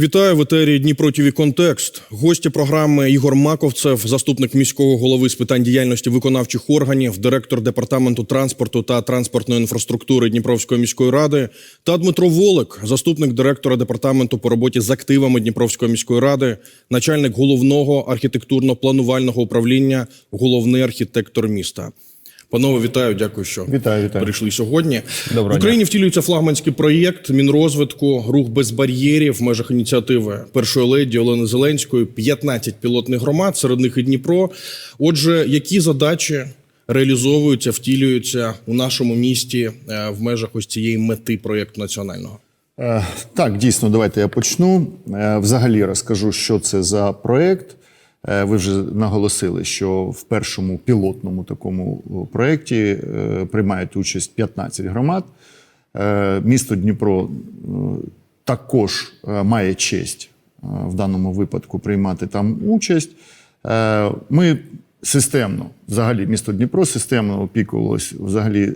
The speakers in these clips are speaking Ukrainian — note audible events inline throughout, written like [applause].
Вітаю в етері Дніпро ТІВІ Контекст. Гості програми Ігор Маковцев, заступник міського голови з питань діяльності виконавчих органів, директор департаменту транспорту та транспортної інфраструктури Дніпровської міської ради, та Дмитро Волик, заступник директора департаменту по роботі з активами Дніпровської міської ради, начальник головного архітектурно-планувального управління, головний архітектор міста. Панове, вітаю, дякую, що Вітаю, вітаю. прийшли сьогодні. Доброго в Україні втілюється флагманський проєкт Мінрозвитку, рух без бар'єрів в межах ініціативи першої леді Олени Зеленської, 15 пілотних громад, серед них і Дніпро. Отже, які задачі реалізовуються, втілюються у нашому місті е, в межах ось цієї мети проєкту національного? Е, Так, дійсно, давайте я почну. Е, Взагалі розкажу, що це за проєкт. Е, Ви вже наголосили, що в першому пілотному такому проєкті е, приймають участь 15 громад. Е, Місто Дніпро також має честь в даному випадку приймати там участь. Ми системно, взагалі, місто Дніпро системно опікувалось взагалі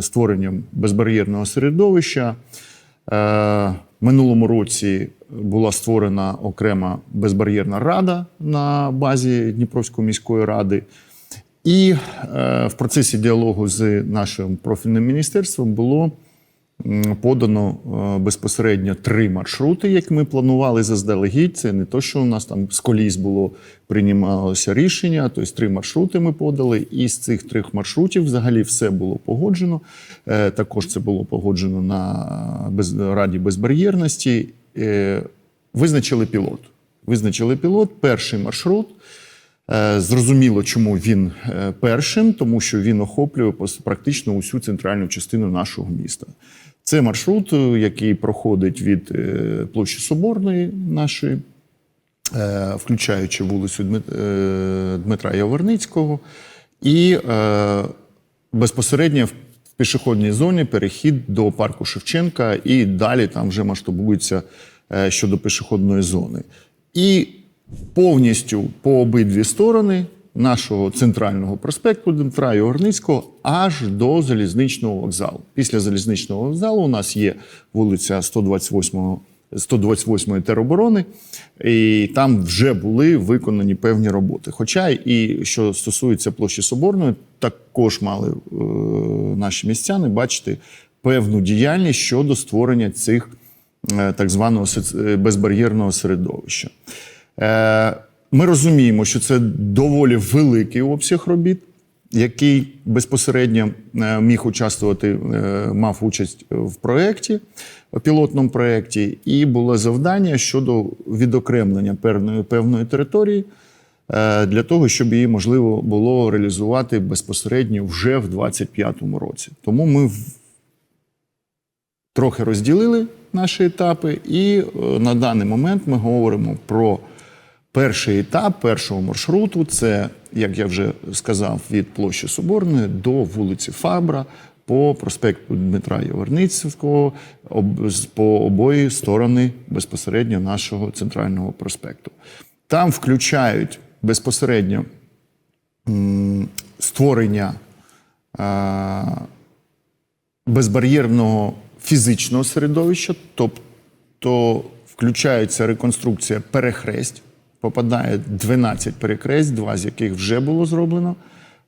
створенням безбар'єрного середовища. Минулому році була створена окрема безбар'єрна рада на базі Дніпровської міської ради. І е, в процесі діалогу з нашим профільним міністерством було подано е, безпосередньо три маршрути, які ми планували заздалегідь. Це не то, що у нас там з коліс було приймалося рішення. Тобто три маршрути ми подали. І з цих трьох маршрутів взагалі все було погоджено. Е, Також це було погоджено на без, Раді безбар'єрності. Е, Визначили пілот. Визначили пілот, перший маршрут. Е, Зрозуміло, чому він е, першим, тому що він охоплює практично усю центральну частину нашого міста. Це маршрут, який проходить від площі Соборної нашої, включаючи вулицю Дмитра Яворницького, і безпосередньо пішохідній зоні перехід до парку Шевченка, і далі там вже масштабується е, щодо пішохідної зони. І повністю по обидві сторони нашого центрального проспекту Дмитра Йогорницького аж до залізничного вокзалу. Після залізничного вокзалу у нас є вулиця 128 128 тероборони, і там вже були виконані певні роботи. Хоча і що стосується площі Соборної, також мали е, наші містяни бачити певну діяльність щодо створення цих е, так званого е, безбар'єрного середовища. Е, Ми розуміємо, що це доволі великий обсяг робіт, який безпосередньо е, міг участвувати, е, мав участь в проєкті, пілотному проєкті, і було завдання щодо відокремлення певної, певної території е, для того, щоб її можливо було реалізувати безпосередньо вже в 2025 році. Тому ми трохи розділили наші етапи, і на даний момент ми говоримо про перший етап першого маршруту. Це, як я вже сказав, від площі Соборної до вулиці Фабра по проспекту Дмитра Яворницького по обої сторони безпосередньо нашого центрального проспекту. Там включають безпосередньо створення безбар'єрного фізичного середовища, тобто включається реконструкція перехресть, попадає 12 перехресть, два з яких вже було зроблено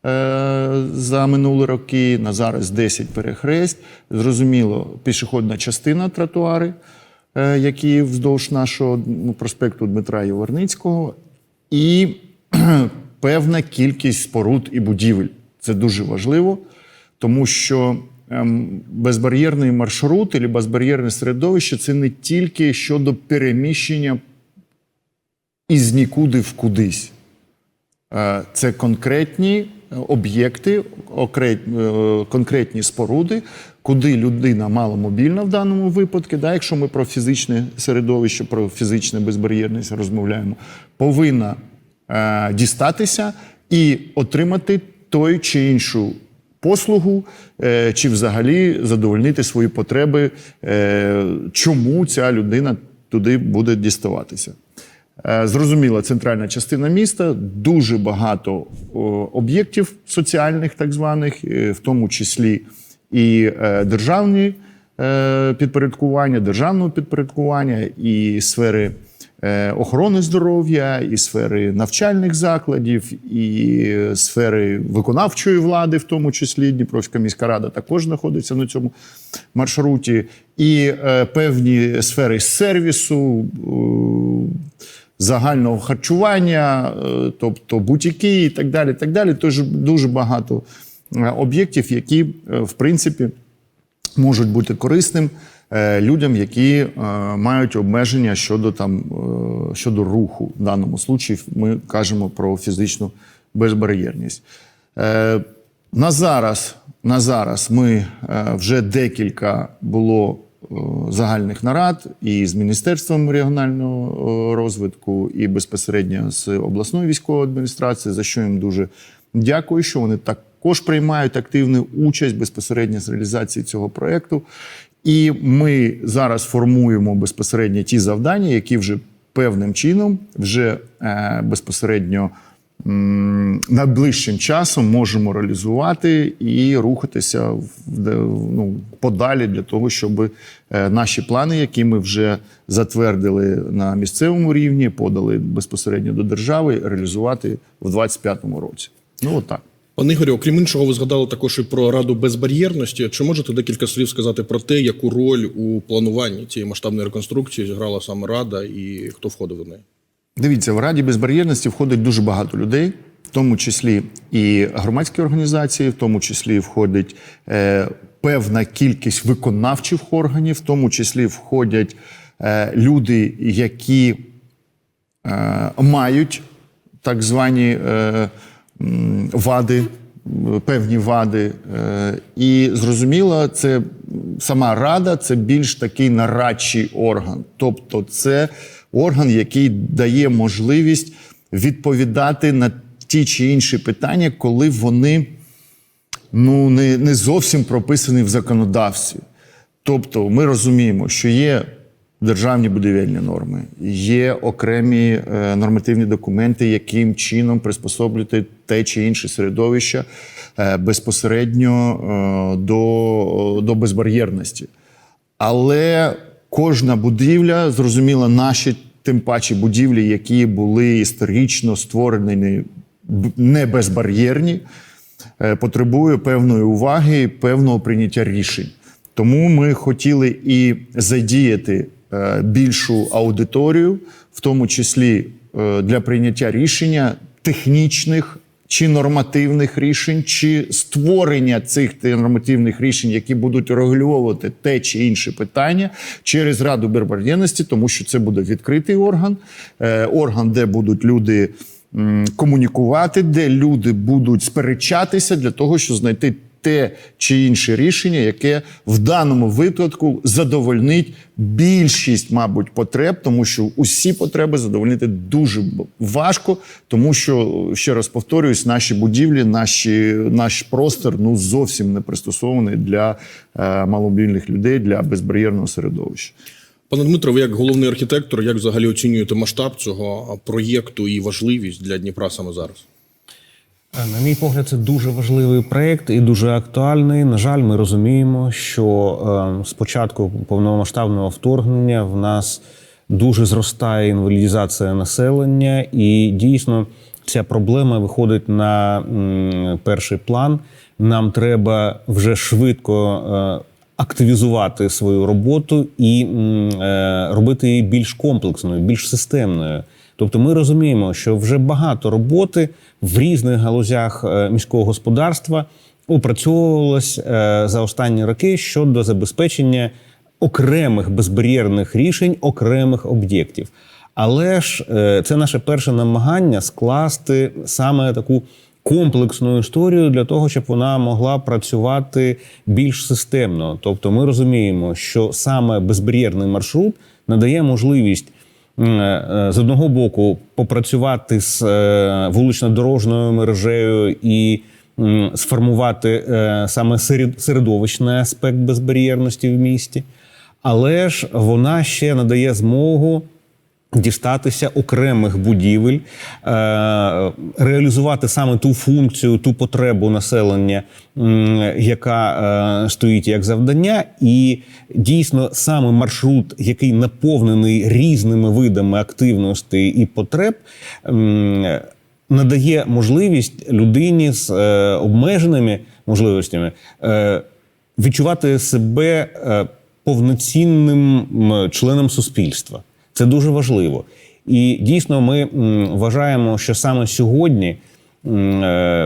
е, за минулі роки. На зараз 10 перехресть. Зрозуміло, пішохідна частина тротуари, е, які вздовж нашого ну, проспекту Дмитра Яворницького, і певна кількість споруд і будівель. Це дуже важливо, тому що ем, безбар'єрний маршрут або безбар'єрне середовище це не тільки щодо переміщення із нікуди в кудись. Е, Це конкретні е, об'єкти, е, конкретні споруди, куди людина маломобільна в даному випадку, да, якщо ми про фізичне середовище, про фізичне безбар'єрність розмовляємо, повинна дістатися і отримати той чи іншу послугу, чи взагалі задовольнити свої потреби, чому ця людина туди буде діставатися. Е, Зрозуміла центральна частина міста, дуже багато об'єктів соціальних, так званих, е, в тому числі і е, державні підпорядкування, державного підпорядкування і сфери охорони здоров'я, і сфери навчальних закладів, і сфери виконавчої влади, в тому числі Дніпровська міська рада також знаходиться на цьому маршруті, і певні сфери сервісу. Загального харчування, е, тобто бутіки і так далі. Так далі. Тож дуже багато е, об'єктів, які, е, в принципі, можуть бути корисним людям, які мають обмеження щодо там щодо руху. В даному случаї ми кажемо про фізичну безбар'єрність. На зараз, на зараз ми вже декілька було загальних нарад і з Міністерством регіонального е, розвитку, і безпосередньо з обласною військовою адміністрацією, за що їм дуже дякую, що вони також приймають активну участь безпосередньо з реалізації цього проєкту. І ми зараз формуємо безпосередньо ті завдання, які вже певним чином вже е, безпосередньо найближчим часом можемо реалізувати і рухатися в, ну, подалі для того, щоб е, наші плани, які ми вже затвердили на місцевому рівні, подали безпосередньо до держави, реалізувати в 2025 році. Ну, от так. Пане Ігорю, окрім іншого, ви згадали також і про раду безбар'єрності. Чи можете декілька слів сказати про те, яку роль у плануванні цієї масштабної реконструкції зіграла саме рада і хто входив в неї? Дивіться, в Раді безбар'єрності входить дуже багато людей, в тому числі і громадські організації, в тому числі входить е, певна кількість виконавчих органів, в тому числі входять е, люди, які е, мають так звані е, вади, певні вади. Е, і зрозуміло, це сама рада це більш такий нарадчий орган. Тобто, це орган, який дає можливість відповідати на ті чи інші питання, коли вони ну, не, не зовсім прописані в законодавстві. Тобто, ми розуміємо, що є державні будівельні норми, є окремі е, нормативні документи, яким чином приспособлювати те чи інше середовище е, безпосередньо е, до, до безбар'єрності. Але кожна будівля, зрозуміло, наші тим паче будівлі, які були історично створені не безбар'єрні, е, потребує певної уваги і певного прийняття рішень. Тому ми хотіли і задіяти е, більшу аудиторію, в тому числі е, для прийняття рішення технічних чи нормативних рішень, чи створення цих нормативних рішень, які будуть регулювати те чи інше питання через Раду безбар'єрності, тому що це буде відкритий орган, е, орган, де будуть люди комунікувати, де люди будуть сперечатися для того, щоб знайти те чи інше рішення, яке в даному випадку задовольнить більшість, мабуть, потреб, тому що усі потреби задовольнити дуже важко, тому що ще раз повторююсь, наші будівлі, наші, наш простір ну зовсім не пристосований для е, маломобільних людей, для безбар'єрного середовища. Пане Дмитро, ви як головний архітектор, як взагалі оцінюєте масштаб цього проєкту і важливість для Дніпра саме зараз? Е, На мій погляд, це дуже важливий проєкт і дуже актуальний. На жаль, ми розуміємо, що з початку повномасштабного вторгнення в нас дуже зростає інвалідізація населення, і дійсно ця проблема виходить на перший план. Нам треба вже швидко. е, Активізувати свою роботу і е, робити її більш комплексною, більш системною. Тобто ми розуміємо, що вже багато роботи в різних галузях е, міського господарства опрацьовувалось е, за останні роки щодо забезпечення окремих безбар'єрних рішень, окремих об'єктів. Але ж е, це наше перше намагання скласти саме таку комплексну історію для того, щоб вона могла працювати більш системно. Тобто, ми розуміємо, що саме безбар'єрний маршрут надає можливість з одного боку попрацювати з е, вулично-дорожньою мережею і сформувати е, саме серед- середовищний аспект безбар'єрності в місті, але ж вона ще надає змогу Дістатися окремих будівель, е, реалізувати саме ту функцію, ту потребу населення, яка е, стоїть як завдання, і дійсно саме маршрут, який наповнений різними видами активностей і потреб, надає можливість людині з е, обмеженими можливостями е, відчувати себе е, повноцінним членом суспільства. Це дуже важливо. І дійсно, ми вважаємо, що саме сьогодні, е,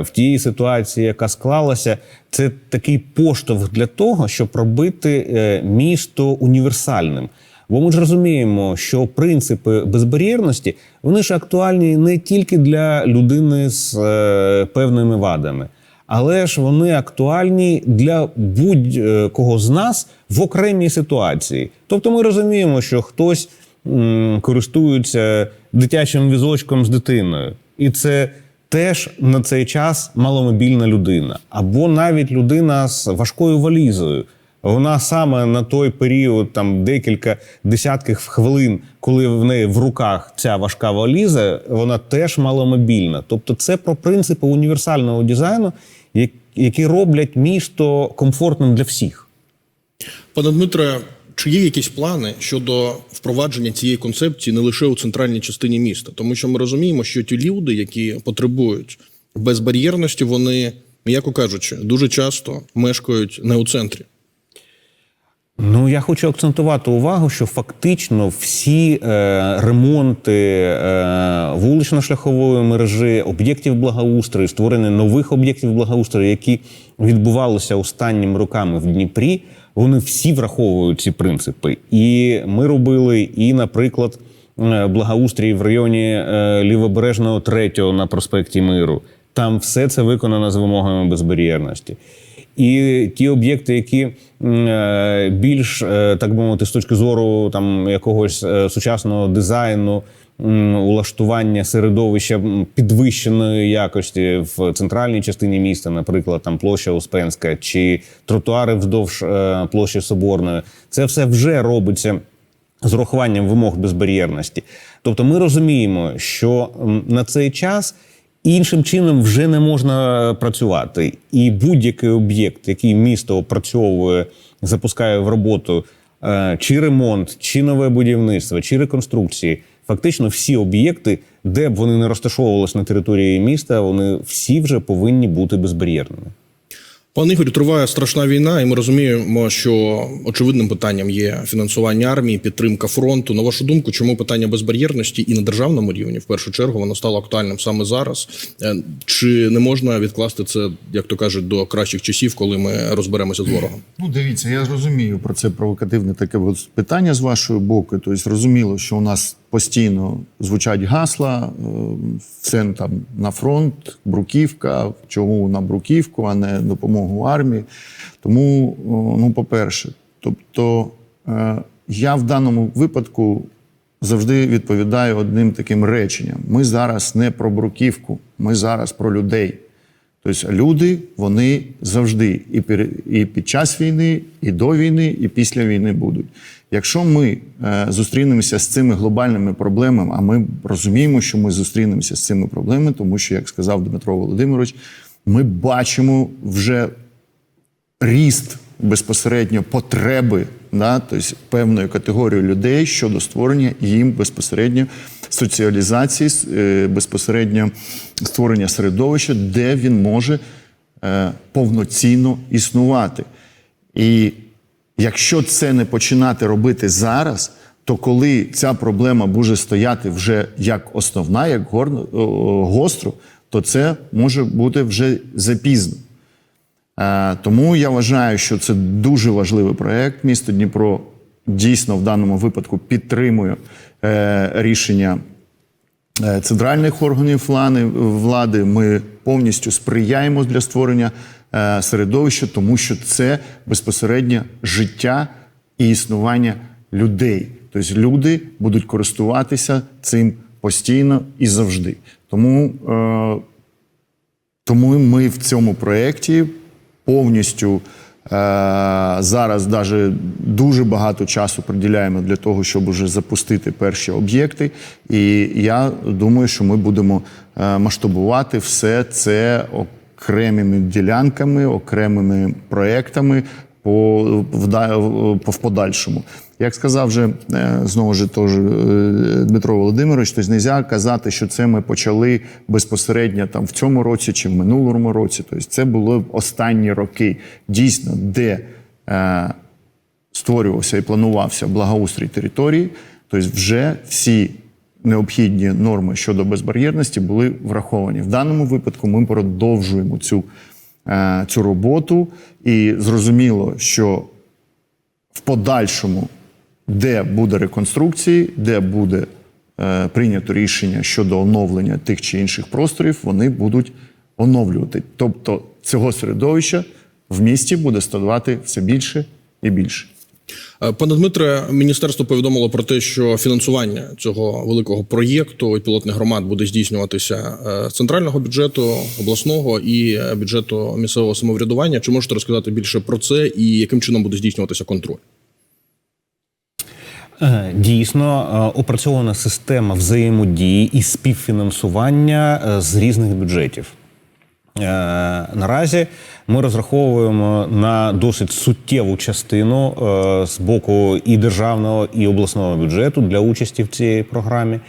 в тій ситуації, яка склалася, це такий поштовх для того, щоб робити е, місто універсальним. Бо ми ж розуміємо, що принципи безбар'єрності вони ж актуальні не тільки для людини з е, певними вадами, але ж вони актуальні для будь-кого з нас в окремій ситуації. Тобто, ми розуміємо, що хтось м, користується дитячим візочком з дитиною, і це теж на цей час маломобільна людина, або навіть людина з важкою валізою. Вона саме на той період, там декілька десятків хвилин, коли в неї в руках ця важка валіза, вона теж маломобільна. Тобто, це про принципи універсального дизайну, як- які роблять місто комфортним для всіх. Пане Дмитре, чи є якісь плани щодо впровадження цієї концепції не лише у центральній частині міста? Тому що ми розуміємо, що ті люди, які потребують безбар'єрності, вони, м'яко кажучи, дуже часто мешкають не у центрі. Ну, я хочу акцентувати увагу, що фактично всі е, ремонти е, вулично-шляхової мережі, об'єктів благоустрою, створення нових об'єктів благоустрою, які відбувалися останніми роками в Дніпрі, вони всі враховують ці принципи. І ми робили, і, наприклад, е, благоустрій в районі е, лівобережного третього на проспекті Миру. Там все це виконано з вимогами безбар'єрності. І ті об'єкти, які е, більш е, так би мовити, з точки зору там якогось е, сучасного дизайну, улаштування середовища підвищеної якості в центральній частині міста, наприклад, там площа Успенська чи тротуари вздовж площі Соборної, це все вже робиться з урахуванням вимог безбар'єрності. Тобто, ми розуміємо, що на цей час іншим чином вже не можна працювати, і будь-який об'єкт, який місто опрацьовує, запускає в роботу. е, Чи ремонт, чи нове будівництво, чи реконструкції, фактично всі об'єкти, де б вони не розташовувалися на території міста, вони всі вже повинні бути безбар'єрними. Пане Ігорю, триває страшна війна, і ми розуміємо, що очевидним питанням є фінансування армії, підтримка фронту. На вашу думку, чому питання безбар'єрності і на державному рівні в першу чергу воно стало актуальним саме зараз? Е, Чи не можна відкласти це, як то кажуть, до кращих часів, коли ми розберемося з ворогом? Ну, дивіться, я розумію про це провокативне таке питання з вашої боку. Тобто, зрозуміло, що у нас постійно звучать гасла, е, все там на фронт, бруківка. Чому на бруківку, а не допомогу армії? Тому, ну, по-перше, тобто е, я в даному випадку завжди відповідаю одним таким реченням: ми зараз не про бруківку, ми зараз про людей. Тобто люди вони завжди і під час війни, і до війни, і після війни будуть. Якщо ми е, зустрінемося з цими глобальними проблемами, а ми розуміємо, що ми зустрінемося з цими проблемами, тому що, як сказав Дмитро Володимирович, ми бачимо вже ріст безпосередньо потреби да, тобто певної категорії людей щодо створення їм безпосередньо соціалізації, е, безпосередньо створення середовища, де він може е, повноцінно існувати. І якщо це не починати робити зараз, то коли ця проблема буде стояти вже як основна, як горно, гостро, то це може бути вже запізно. Е, Тому я вважаю, що це дуже важливий проєкт. Місто Дніпро дійсно в даному випадку підтримує е, рішення е, центральних органів влади. Ми повністю сприяємо для створення е, середовища, тому що це безпосередньо життя і існування людей. Тобто люди будуть користуватися цим постійно і завжди. Тому е, тому ми в цьому проєкті повністю Зараз даже дуже багато часу приділяємо для того, щоб уже запустити перші об'єкти. І я думаю, що ми будемо е, масштабувати все це окремими ділянками, окремими проектами по, в, по- в подальшому. Як сказав вже е, знову ж теж е, Дмитро Володимирович, тобто не можна казати, що це ми почали безпосередньо там в цьому році чи в минулому році. Тобто це було останні роки, дійсно, де е, створювався і планувався благоустрій території, тобто вже всі необхідні норми щодо безбар'єрності були враховані. В даному випадку ми продовжуємо цю, е, цю роботу, і зрозуміло, що в подальшому, де буде реконструкції, де буде е, прийнято рішення щодо оновлення тих чи інших просторів, вони будуть оновлювати. Тобто цього середовища в місті буде ставати все більше і більше. Е, Пане Дмитре, міністерство повідомило про те, що фінансування цього великого проєкту і пілотних громад буде здійснюватися е, з центрального бюджету, обласного і е, бюджету місцевого самоврядування. Чи можете розказати більше про це і яким чином буде здійснюватися контроль? Дійсно, опрацьована система взаємодії і співфінансування з різних бюджетів. Е, Наразі ми розраховуємо на досить суттєву частину е, з боку і державного, і обласного бюджету для участі в цій програмі.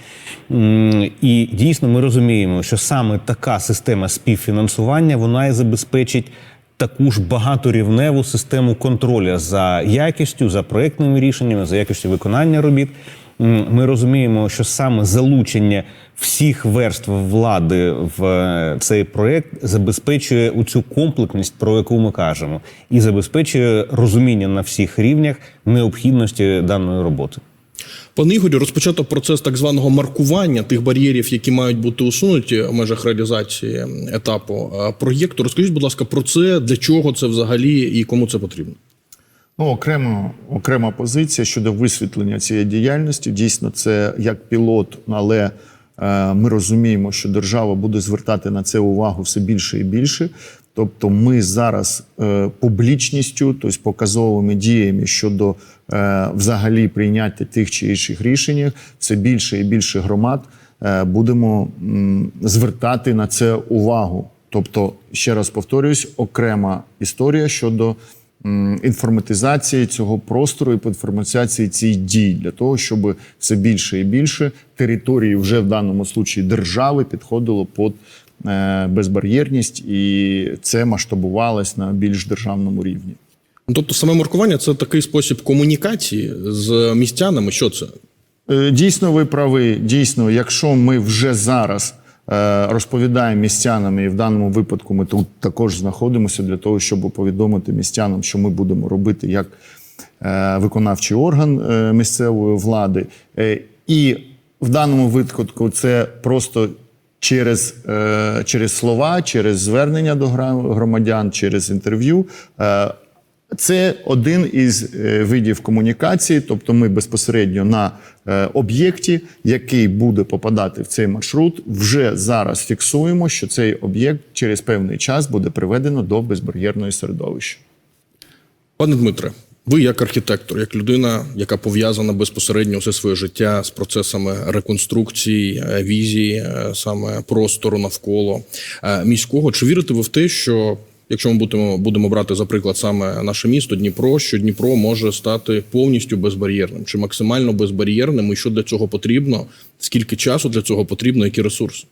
І дійсно ми розуміємо, що саме така система співфінансування вона і забезпечить таку ж багаторівневу систему контролю за якістю, за проектними рішеннями, за якістю виконання робіт. Ми розуміємо, що саме залучення всіх верств влади в е, цей проект забезпечує цю комплексність, про яку ми кажемо, і забезпечує розуміння на всіх рівнях необхідності даної роботи. Пане Ігорі, розпочато процес так званого маркування тих бар'єрів, які мають бути усунуті в межах реалізації етапу е, проєкту. Розкажіть, будь ласка, про це, для чого це взагалі і кому це потрібно? Ну, окремо, окрема позиція щодо висвітлення цієї діяльності. Дійсно, це як пілот, але е, ми розуміємо, що держава буде звертати на це увагу все більше і більше. Тобто, ми зараз е, публічністю, тобто показовими діями щодо е, взагалі прийняття тих чи інших рішень, все більше і більше громад е, будемо м, звертати на це увагу. Тобто, ще раз повторюсь, окрема історія щодо інформатизації цього простору і інформатизації цих дій для того, щоб все більше і більше території вже в даному случаї держави підходило під е, безбар'єрність, і це масштабувалось на більш державному рівні. Тобто, саме маркування це такий спосіб комунікації з містянами. Що це? Е, Дійсно, ви праві. Дійсно, якщо ми вже зараз е, розповідаємо містянам, і в даному випадку ми тут також знаходимося для того, щоб повідомити містянам, що ми будемо робити як е, виконавчий орган е, місцевої влади. І в даному випадку це просто через, через слова, через звернення до громадян, через інтерв'ю. Це один із е, видів комунікації, тобто ми безпосередньо на е, об'єкті, який буде попадати в цей маршрут, вже зараз фіксуємо, що цей об'єкт через певний час буде приведено до безбар'єрного середовища. Пане Дмитре, ви як архітектор, як людина, яка пов'язана безпосередньо все своє життя з процесами реконструкції, е, візії, саме простору навколо міського, чи вірите ви в те, що якщо ми будемо, будемо брати за приклад саме наше місто Дніпро, що Дніпро може стати повністю безбар'єрним чи максимально безбар'єрним, і що для цього потрібно, скільки часу для цього потрібно, які ресурси?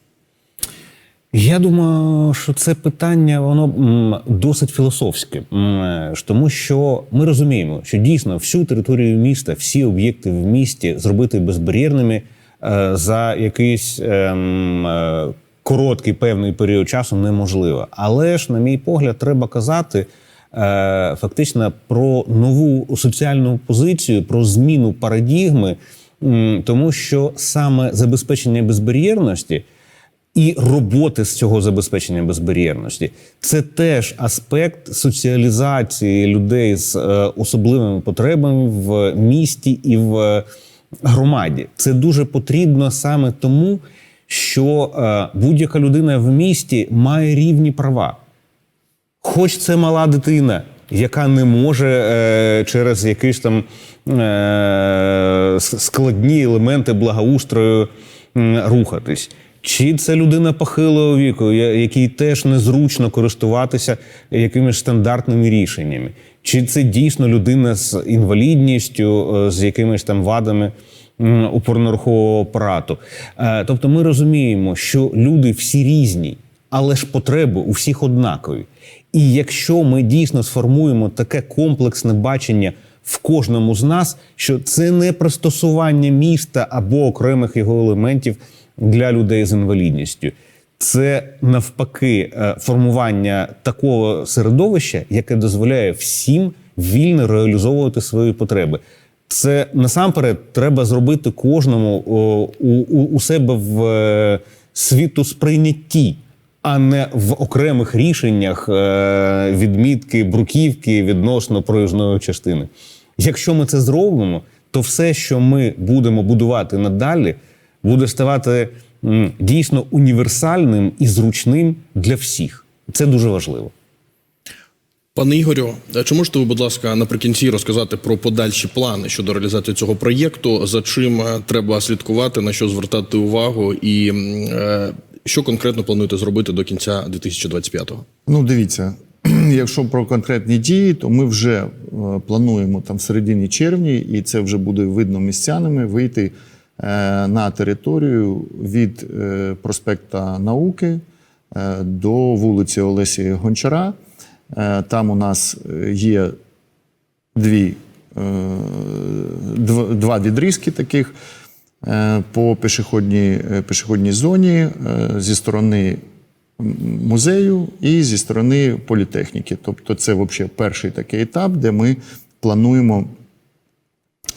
Я думаю, що це питання воно досить філософське, е, тому що ми розуміємо, що дійсно всю територію міста, всі об'єкти в місті зробити безбар'єрними е, за якийсь ем, е, короткий певний період часу неможливо. Але ж, на мій погляд, треба казати. е, Фактично про нову соціальну позицію, про зміну парадігми, тому що саме забезпечення безбар'єрності і роботи з цього забезпечення безбар'єрності. Це теж аспект соціалізації людей з е, особливими потребами в місті і в е, громаді. Це дуже потрібно саме тому, що е, будь-яка людина в місті має рівні права. Хоч це мала дитина, яка не може е, через якісь там е, складні елементи благоустрою м, рухатись. Чи це людина похилого віку, якій теж незручно користуватися якимись стандартними рішеннями? Чи це дійсно людина з інвалідністю, е, з якимись там вадами м, опорно-рухового апарату? Е, Тобто ми розуміємо, що люди всі різні, але ж потреби у всіх однакові. І якщо ми дійсно сформуємо таке комплексне бачення в кожному з нас, що це не пристосування міста або окремих його елементів для людей з інвалідністю. Це навпаки е, формування такого середовища, яке дозволяє всім вільно реалізовувати свої потреби. Це насамперед треба зробити кожному о, у, у, себе в е, світосприйнятті, а не в окремих рішеннях е, відмітки бруківки відносно проїзної частини. Якщо ми це зробимо, то все, що ми будемо будувати надалі, буде ставати дійсно універсальним і зручним для всіх. Це дуже важливо. Пане Ігорю, чи можете ви, будь ласка, наприкінці розказати про подальші плани щодо реалізації цього проєкту? За чим е, треба слідкувати, на що звертати увагу, і е, що конкретно плануєте зробити до кінця 2025-го? Ну, дивіться, [clears throat] якщо про конкретні дії, то ми вже е, плануємо там в середині червня, і це вже буде видно містянами, вийти на територію від е, проспекта Науки до вулиці Олесі Гончара. Е, Там у нас е, є дві, е, два відрізки таких по пішохідній, пішохідній зоні зі сторони музею і зі сторони політехніки. Тобто, це взагалі перший такий етап, де ми плануємо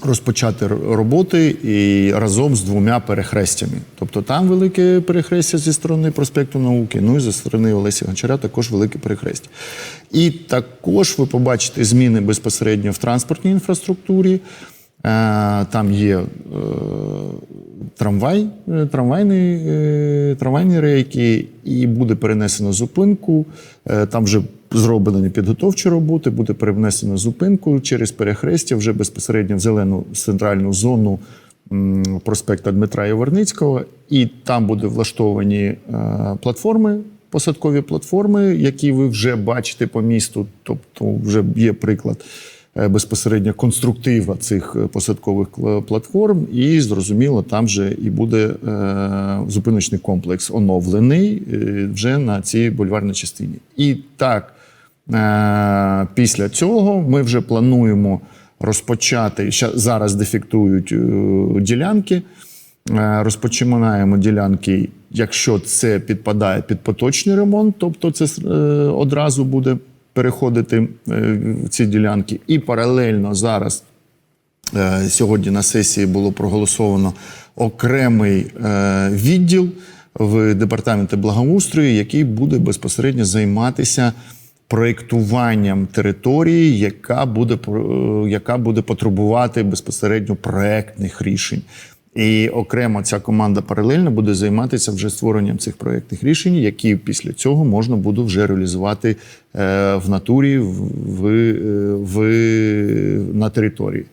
розпочати роботи і разом з двома перехрестями. Тобто там велике перехрестя зі сторони проспекту науки, ну і зі сторони Олесі Гончара також велике перехрестя. І також ви побачите зміни безпосередньо в транспортній інфраструктурі. Е, Там є е, трамвай, е, трамвайні, трамвайні рейки, і буде перенесено зупинку. Там вже зроблені підготовчі роботи, буде перенесено зупинку через перехрестя вже безпосередньо в зелену центральну зону проспекта Дмитра Яворницького, і там буде влаштовані е, платформи. Посадкові платформи, які ви вже бачите по місту, тобто вже є приклад е, безпосередньо конструктива цих е, посадкових платформ, і зрозуміло, там же і буде зупиночний комплекс оновлений вже на цій бульварній частині. І так, після цього ми вже плануємо розпочати. Зараз дефектують е, ділянки. Е, Розпочинаємо ділянки, якщо це підпадає під поточний ремонт, тобто це е, одразу буде переходити е, в ці ділянки. І паралельно зараз Е, Сьогодні на сесії було проголосовано окремий е, відділ в департаменті благоустрою, який буде безпосередньо займатися проєктуванням території, яка буде, е, яка буде потребувати безпосередньо проєктних рішень. І окремо ця команда паралельно буде займатися вже створенням цих проєктних рішень, які після цього можна буде вже реалізувати е, в натурі в, в, е, на території.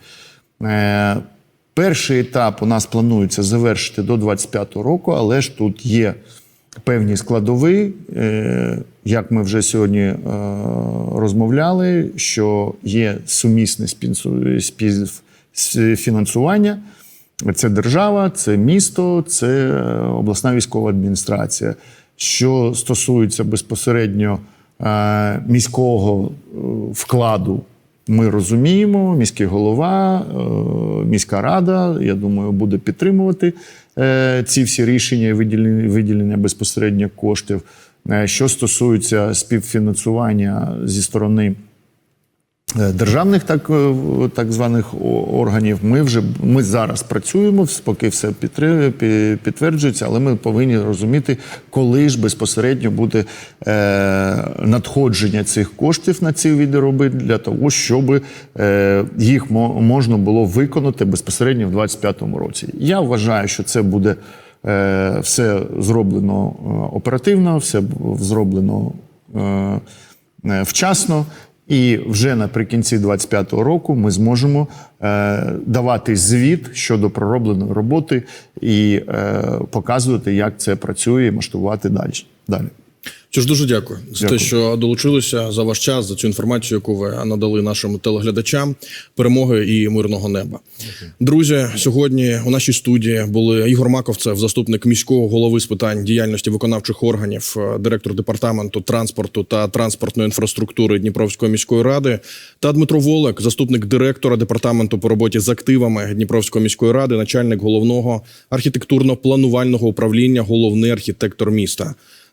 Перший етап у нас планується завершити до 25-го року, але ж тут є певні складові, е, як ми вже сьогодні е, розмовляли, що є сумісне спінсу- фінансування. Це держава, це місто, це е, обласна військова адміністрація. Що стосується безпосередньо міського вкладу, ми розуміємо, міський голова, міська рада, я думаю, буде підтримувати ці всі рішення і виділення, виділення безпосередньо коштів. Е, Що стосується співфінансування зі сторони е, державних так, е, так званих органів, ми вже ми зараз працюємо, поки все підтверджується, але ми повинні розуміти, коли ж безпосередньо буде е, надходження цих коштів на ці види для того, щоб е, їх можна було виконати безпосередньо в 2025 році. Я вважаю, що це буде е, все зроблено е, оперативно, все зроблено. е, е, Вчасно І вже наприкінці 2025 року ми зможемо е, давати звіт щодо проробленої роботи і е, показувати, як це працює, і масштабувати далі. далі. Що ж, дуже дякую за те, що долучилися за ваш час, за цю інформацію, яку ви надали нашим телеглядачам. Перемоги і мирного неба. Друзі, сьогодні у нашій студії були Ігор Маковцев, заступник міського голови з питань діяльності виконавчих органів, е, директор департаменту транспорту та транспортної інфраструктури Дніпровської міської ради, та Дмитро Волик, заступник директора департаменту по роботі з активами Дніпровської міської ради, начальник головного архітектурно-планувального управління, головний архітектор міста.